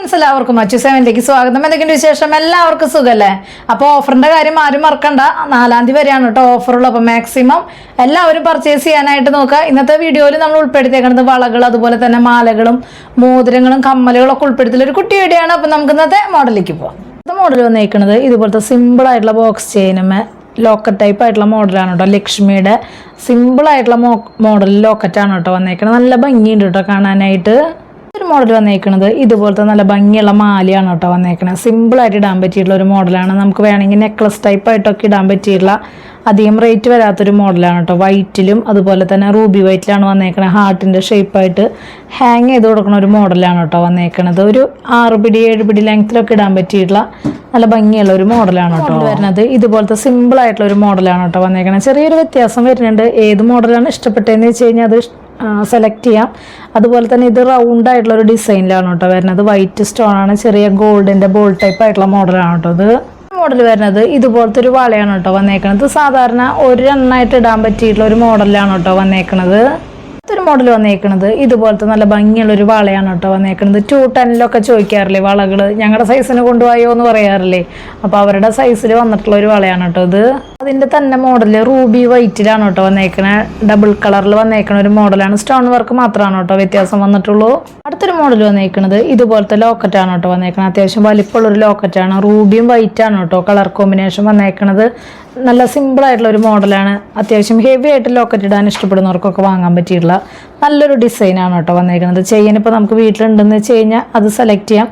Friends എല്ലാവർക്കും അച്ചു സെവനിലേക്ക് സ്വാഗതം. എന്തൊക്കെയുണ്ട് വിശേഷം? എല്ലാവർക്കും സുഖല്ലേ? അപ്പോൾ ഓഫറിന്റെ കാര്യം ആരും മറക്കണ്ട. നാലാം തീയതി വരെയാണ് കേട്ടോ ഓഫറുള്ളൂ അപ്പോൾ മാക്സിമം എല്ലാവരും പർച്ചേസ് ചെയ്യാനായിട്ട് നോക്കുക. ഇന്നത്തെ വീഡിയോയിൽ നമ്മൾ ഉൾപ്പെടുത്തിയേക്കുന്നത് വളകൾ അതുപോലെ തന്നെ മാലകളും മോതിരങ്ങളും കമ്മലുകളും ഒക്കെ ഉൾപ്പെടുത്തിയുള്ള ഒരു കുട്ടി വീഡിയോ ആണ് അപ്പോൾ നമുക്ക് ഇന്നത്തെ മോഡലിലേക്ക് പോവാം. ഇന്നത്തെ മോഡൽ വന്നേക്കുന്നത് ഇതുപോലത്തെ സിമ്പിൾ ആയിട്ടുള്ള ബോക്സ് ചെയിനും ലോക്കറ്റ് ടൈപ്പ് ആയിട്ടുള്ള മോഡലാണ് കേട്ടോ. ലക്ഷ്മിയുടെ സിമ്പിൾ ആയിട്ടുള്ള മോ മോഡൽ ലോക്കറ്റാണ് കേട്ടോ വന്നേക്കുന്നത് നല്ല ഭംഗിയുണ്ട് കേട്ടോ കാണാനായിട്ട്. ഒരു മോഡൽ വന്നേക്കുന്നത് ഇതുപോലത്തെ നല്ല ഭംഗിയുള്ള മാലയാണ് കേട്ടോ വന്നേക്കുന്നത് സിമ്പിളായിട്ട് ഇടാൻ പറ്റിയിട്ടുള്ള ഒരു മോഡലാണ് നമുക്ക് വേണമെങ്കിൽ നെക്ലസ് ടൈപ്പ് ആയിട്ടൊക്കെ ഇടാൻ പറ്റിയിട്ടുള്ള അധികം റേറ്റ് വരാത്തൊരു മോഡലാണ് കേട്ടോ. വൈറ്റിലും അതുപോലെ തന്നെ റൂബി വൈറ്റിലാണ് വന്നേക്കുന്നത് ഹാർട്ടിന്റെ ഷേപ്പായിട്ട് ഹാങ് ചെയ്ത് കൊടുക്കുന്ന ഒരു മോഡലാണ് കേട്ടോ വന്നേക്കുന്നത് ഒരു ആറ് പിടി ഏഴ് പിടി ലെങ്ത്തിലൊക്കെ ഇടാൻ പറ്റിയിട്ടുള്ള നല്ല ഭംഗിയുള്ള ഒരു മോഡലാണ് കേട്ടോ വരുന്നത് ഇതുപോലത്തെ സിമ്പിൾ ആയിട്ടുള്ള ഒരു മോഡലാണ് കേട്ടോ വന്നേക്കുന്നത് ചെറിയൊരു വ്യത്യാസം വരുന്നുണ്ട്. ഏത് മോഡലാണ് ഇഷ്ടപ്പെട്ടതെന്ന് വെച്ച് കഴിഞ്ഞാൽ അത് സെലക്ട് ചെയ്യാം. അതുപോലെ തന്നെ ഇത് റൗണ്ട് ആയിട്ടുള്ള ഒരു ഡിസൈനിലാണ് കേട്ടോ വരുന്നത്. വൈറ്റ് സ്റ്റോൺ ആണ്. ചെറിയ ഗോൾഡിന്റെ ബോൾ ടൈപ്പ് ആയിട്ടുള്ള മോഡലാണ് കേട്ടോ ഇത്. മോഡൽ വരുന്നത് ഇതുപോലത്തെ ഒരു വളയാണ് കേട്ടോ വന്നേക്കുന്നത് സാധാരണ ഒരു എണ്ണായിട്ട് ഇടാൻ പറ്റിയിട്ടുള്ള ഒരു മോഡലാണ് കേട്ടോ വന്നേക്കുന്നത് ഒരു മോഡൽ വന്നേക്കുന്നത് ഇതുപോലത്തെ നല്ല ഭംഗിയുള്ള ഒരു വളയാണ് കേട്ടോ വന്നേക്കുന്നത് ടു ടെന്നിലൊക്കെ ചോദിക്കാറില്ലേ വളകൾ ഞങ്ങളുടെ സൈസിന് കൊണ്ടുപോയോ എന്ന് പറയാറില്ലേ? അപ്പോൾ അവരുടെ സൈസിൽ വന്നിട്ടുള്ള ഒരു വളയാണ് കേട്ടോ ഇത്. അതിന്റെ തന്നെ മോഡൽ റൂബി വൈറ്റിലാണ് കേട്ടോ വന്നേക്കണേ. ഡബിൾ കളറിൽ വന്നേക്കണ ഒരു മോഡലാണ് സ്റ്റോൺ വർക്ക് മാത്രമാണ് കേട്ടോ വ്യത്യാസം വന്നിട്ടുള്ളൂ. അടുത്തൊരു മോഡൽ വന്നേക്കുന്നത് ഇതുപോലത്തെ ലോക്കറ്റാണ് കേട്ടോ വന്നേക്കണത് അത്യാവശ്യം വലിപ്പമുള്ള ഒരു ലോക്കറ്റാണ് റൂബിയും വൈറ്റാണ് കേട്ടോ കളർ കോമ്പിനേഷൻ വന്നേക്കണത്. നല്ല സിമ്പിൾ ആയിട്ടുള്ള ഒരു മോഡലാണ് അത്യാവശ്യം ഹെവി ആയിട്ട് ലോക്കറ്റ് ഇടാൻ ഇഷ്ടപ്പെടുന്നവർക്കൊക്കെ വാങ്ങാൻ പറ്റിയിട്ടുള്ള നല്ലൊരു ഡിസൈനാണ് കേട്ടോ വന്നേക്കുന്നത് ചെയിൻ ഇപ്പോൾ നമുക്ക് വീട്ടിലുണ്ടെന്ന് വെച്ച് കഴിഞ്ഞാൽ അത് സെലക്ട് ചെയ്യാം.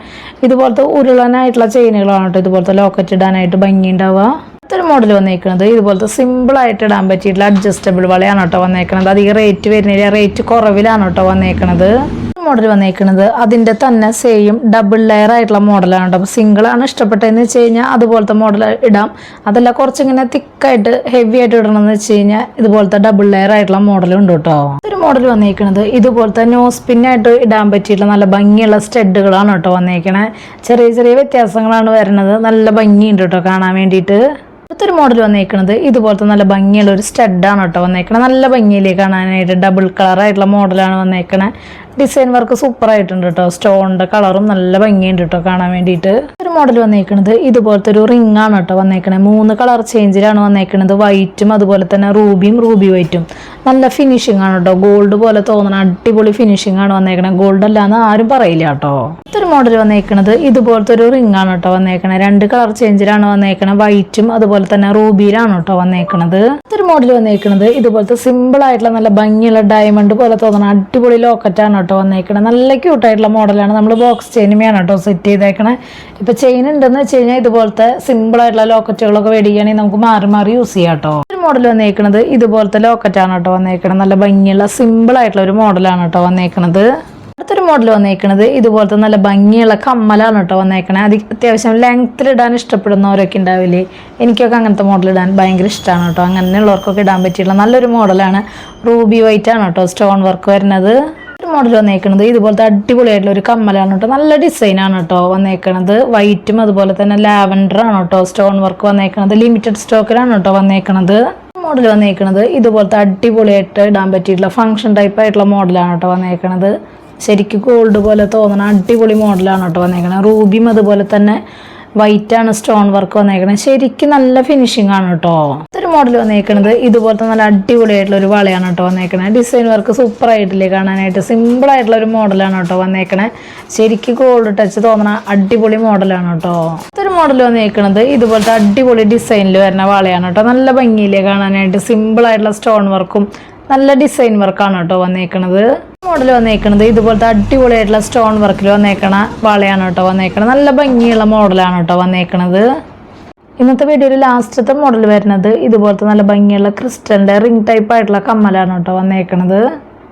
ഇതുപോലത്തെ ഉരുളനായിട്ടുള്ള ചെയിനുകളാണ് കേട്ടോ ഇതുപോലത്തെ ലോക്കറ്റ് ഇടാനായിട്ട് ഭംഗി ഉണ്ടാവുക. അടുത്തൊരു മോഡൽ വന്നേക്കുന്നത് ഇതുപോലത്തെ സിമ്പിൾ ആയിട്ട് ഇടാൻ പറ്റിയിട്ടുള്ള അഡ്ജസ്റ്റബിൾ വളയാണ് കേട്ടോ വന്നേക്കുന്നത് അധികം റേറ്റ് വരുന്നില്ല. റേറ്റ് കുറവിലാണ് കേട്ടോ വന്നേക്കുന്നത് മോഡൽ വന്നേക്കുന്നത് അതിന്റെ തന്നെ സെയിം ഡബിൾ ലെയർ ആയിട്ടുള്ള മോഡലാണ് കേട്ടോ. അപ്പോൾ സിംഗിളാണ് ഇഷ്ടപ്പെട്ടതെന്ന് വെച്ച് കഴിഞ്ഞാൽ അതുപോലത്തെ മോഡൽ ഇടാം. അതല്ല കുറച്ചിങ്ങനെ തിക്കായിട്ട് ഹെവി ആയിട്ട് ഇടണമെന്ന് വെച്ച് കഴിഞ്ഞാൽ ഇതുപോലത്തെ ഡബിൾ ലെയർ ആയിട്ടുള്ള മോഡലും ഉണ്ട് കേട്ടോ. ഒരു മോഡൽ വന്നേക്കുന്നത് ഇതുപോലത്തെ നോസ് പിന്നായിട്ട് ഇടാൻ പറ്റിയിട്ടുള്ള നല്ല ഭംഗിയുള്ള സ്റ്റെഡുകളാണ് കേട്ടോ വന്നേക്കണേ. ചെറിയ ചെറിയ വ്യത്യാസങ്ങളാണ് വരുന്നത്. നല്ല ഭംഗിയുണ്ട് കേട്ടോ കാണാൻ വേണ്ടിയിട്ട്. അടുത്തൊരു മോഡൽ വന്നേക്കുന്നത് ഇതുപോലത്തെ നല്ല ഭംഗിയുള്ള ഒരു സ്റ്റഡാണ് കേട്ടോ വന്നേക്കണത്. നല്ല ഭംഗിയിലേക്ക് കാണാനായിട്ട് ഡബിൾ കളർ ആയിട്ടുള്ള മോഡലാണ് വന്നേക്കണേ ഡിസൈൻ വർക്ക് സൂപ്പർ ആയിട്ടുണ്ട് കേട്ടോ സ്റ്റോണിന്റെ കളറും നല്ല ഭംഗിയുണ്ട് കേട്ടോ കാണാൻ വേണ്ടിയിട്ട്. ഒരു മോഡൽ വന്നേക്കണത് ഇതുപോലത്തെ ഒരു റിംഗ് ആണ് കേട്ടോ വന്നേക്കണേ. മൂന്ന് കളർ ചേഞ്ചിലാണ് വന്നേക്കണത്. വൈറ്റും അതുപോലെ തന്നെ റൂബിയും റൂബി വൈറ്റും നല്ല ഫിനിഷിംഗ് ആണ് കേട്ടോ ഗോൾഡ് പോലെ തോന്നണ അടിപൊളി ഫിനിഷിംഗ് ആണ് വന്നേക്കണേ. ഗോൾഡ് അല്ലാന്ന് ആരും പറയില്ല കേട്ടോ ഇതൊരു മോഡൽ വന്നേക്കണത് ഇതുപോലത്തെ ഒരു റിംഗ് ആണ് കേട്ടോ വന്നേക്കണേ. രണ്ട് കളർ ചേഞ്ചിലാണ് വന്നേക്കണേ. വൈറ്റും അതുപോലെ തന്നെ റൂബിയിലാണ് കേട്ടോ വന്നേക്കണത്. ഇതൊരു മോഡൽ വന്നേക്കണത് ഇതുപോലത്തെ സിമ്പിൾ ആയിട്ടുള്ള നല്ല ഭംഗിയുള്ള ഡയമണ്ട് പോലെ തോന്നണ അടിപൊളി ലോക്കറ്റ് ആണ് കേട്ടോ വന്നേക്കണേ. നല്ല ക്യൂട്ടായിട്ടുള്ള മോഡലാണ് നമ്മൾ ബോക്സ് ചെയിനുമയാണ് കേട്ടോ സെറ്റ് ചെയ്തേക്കണേ. ഇപ്പൊ ചെയിൻ ഉണ്ടെന്ന് വെച്ച് കഴിഞ്ഞാൽ ഇതുപോലത്തെ സിമ്പിളായിട്ടുള്ള ലോക്കറ്റുകളൊക്കെ മേടിക്കുകയാണെങ്കിൽ നമുക്ക് മാറി മാറി യൂസ് ചെയ്യാം കേട്ടോ. ഒരു മോഡൽ വന്നേക്കണത് ഇതുപോലത്തെ ലോക്കറ്റാണ് കേട്ടോ വന്നേക്കണത് നല്ല ഭംഗിയുള്ള സിമ്പിളായിട്ടുള്ള ഒരു മോഡലാണ് കേട്ടോ വന്നേക്കണത്. അടുത്തൊരു മോഡൽ വന്നേക്കണത് ഇതുപോലത്തെ നല്ല ഭംഗിയുള്ള കമ്മലാണ് കേട്ടോ വന്നേക്കണേ. അത് അത്യാവശ്യം ലെങ്ത്തിൽ ഇടാൻ ഇഷ്ടപ്പെടുന്നവരൊക്കെ ഉണ്ടാവില്ലേ? എനിക്കൊക്കെ അങ്ങനത്തെ മോഡൽ ഇടാൻ ഭയങ്കര ഇഷ്ടമാണ് കേട്ടോ. അങ്ങനെയുള്ളവർക്കൊക്കെ ഇടാൻ പറ്റിയിട്ടുള്ള നല്ലൊരു മോഡലാണ് റൂബി വൈറ്റ് ആണ് കേട്ടോ. സ്റ്റോൺ വർക്ക് വരുന്നത്. മോഡൽ വന്നേക്കുന്നത് ഇതുപോലത്തെ അടിപൊളിയായിട്ടുള്ള ഒരു കമ്മലാണ് കേട്ടോ നല്ല ഡിസൈനാണ് കേട്ടോ വന്നേക്കണത്. വൈറ്റും അതുപോലെ തന്നെ ലാവൻഡർ ആണ് കേട്ടോ സ്റ്റോൺ വർക്ക് വന്നേക്കണത്. ലിമിറ്റഡ് സ്റ്റോക്കിലാണ് കേട്ടോ വന്നേക്കണത്. മോഡൽ വന്നേക്കണത് ഇതുപോലത്തെ അടിപൊളിയായിട്ട് ഇടാൻ പറ്റിയിട്ടുള്ള ഫംഗ്ഷൻ ടൈപ്പ് ആയിട്ടുള്ള മോഡലാണ് കേട്ടോ വന്നേക്കണത്. ശരിക്കും ഗോൾഡ് പോലെ തോന്നുന്ന അടിപൊളി മോഡലാണ് കേട്ടോ വന്നേക്കണത്. റൂബിയും അതുപോലെ തന്നെ വൈറ്റ് ആണ് സ്റ്റോൺ വർക്ക് വന്നേക്കുന്നത് ശരിക്കും നല്ല ഫിനിഷിംഗ് ആണ് കേട്ടോ ഇതൊരു മോഡൽ വന്നേക്കുന്നത് ഇതുപോലത്തെ നല്ല അടിപൊളിയായിട്ടുള്ള ഒരു വളയാണ് കേട്ടോ വന്നേക്കുന്നത് ഡിസൈൻ വർക്ക് സൂപ്പർ ആയിട്ടില്ലേ കാണാനായിട്ട്. സിമ്പിൾ ആയിട്ടുള്ള ഒരു മോഡലാണ് കേട്ടോ വന്നേക്കണത് ശരിക്കും ഗോൾഡ് ടച്ച് തോന്നണ അടിപൊളി മോഡലാണ് കേട്ടോ ഇതൊരു മോഡൽ വന്നേക്കുന്നത് ഇതുപോലത്തെ അടിപൊളി ഡിസൈനിൽ വരുന്ന വളയാണ് കേട്ടോ നല്ല ഭംഗിയില്ലേ കാണാനായിട്ട്. സിമ്പിൾ ആയിട്ടുള്ള സ്റ്റോൺ വർക്കും നല്ല ഡിസൈൻ വർക്കാണ് കേട്ടോ വന്നേക്കണത്. മോഡൽ വന്നേക്കണത്. ഇതുപോലത്തെ അടിപൊളിയായിട്ടുള്ള സ്റ്റോൺ വർക്കിൽ വന്നേക്കണ വളയാണ് കേട്ടോ വന്നേക്കണത്. നല്ല ഭംഗിയുള്ള മോഡലാണ് കേട്ടോ വന്നേക്കണത്. ഇന്നത്തെ വീഡിയോയിൽ ലാസ്റ്റത്തെ മോഡൽ വരുന്നത് ഇതുപോലത്തെ നല്ല ഭംഗിയുള്ള ക്രിസ്റ്റലിന്റെ റിംഗ് ടൈപ്പ് ആയിട്ടുള്ള കമ്മലാണ് കേട്ടോ വന്നേക്കണത്.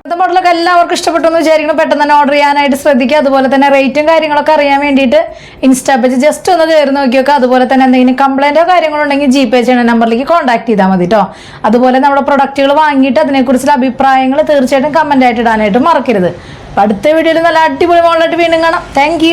ഇന്നത്തെ മോഡലൊക്കെ എല്ലാവർക്കും ഇഷ്ടപ്പെട്ടു എന്ന് വിചാരിക്കണം പെട്ടെന്ന് തന്നെ ഓർഡർ ചെയ്യാനായിട്ട് ശ്രദ്ധിക്കുക. അതുപോലെ തന്നെ റേറ്റും കാര്യങ്ങളൊക്കെ അറിയാൻ വേണ്ടിയിട്ട് ഇൻസ്റ്റാ പേജ് ജസ്റ്റ് ഒന്ന് കയറി നോക്കി നോക്കുക അതുപോലെ തന്നെ എന്തെങ്കിലും കംപ്ലൈന്റോ കാര്യങ്ങളോ ഉണ്ടെങ്കിൽ ജി പേ ചെയ്യുന്ന നമ്പറിലേക്ക് കോൺടാക്ട് ചെയ്താൽ മതി കേട്ടോ അതുപോലെ നമ്മുടെ പ്രൊഡക്റ്റുകൾ വാങ്ങിയിട്ട് അതിനെക്കുറിച്ചുള്ള അഭിപ്രായങ്ങൾ തീർച്ചയായിട്ടും കമന്റ് ആയിട്ട് ഇടാനായിട്ട് മറക്കരുത്. അടുത്ത വീഡിയോയിൽ നല്ല അടിപൊളി മോഡലായിട്ട് വീണ്ടും കാണാം. താങ്ക്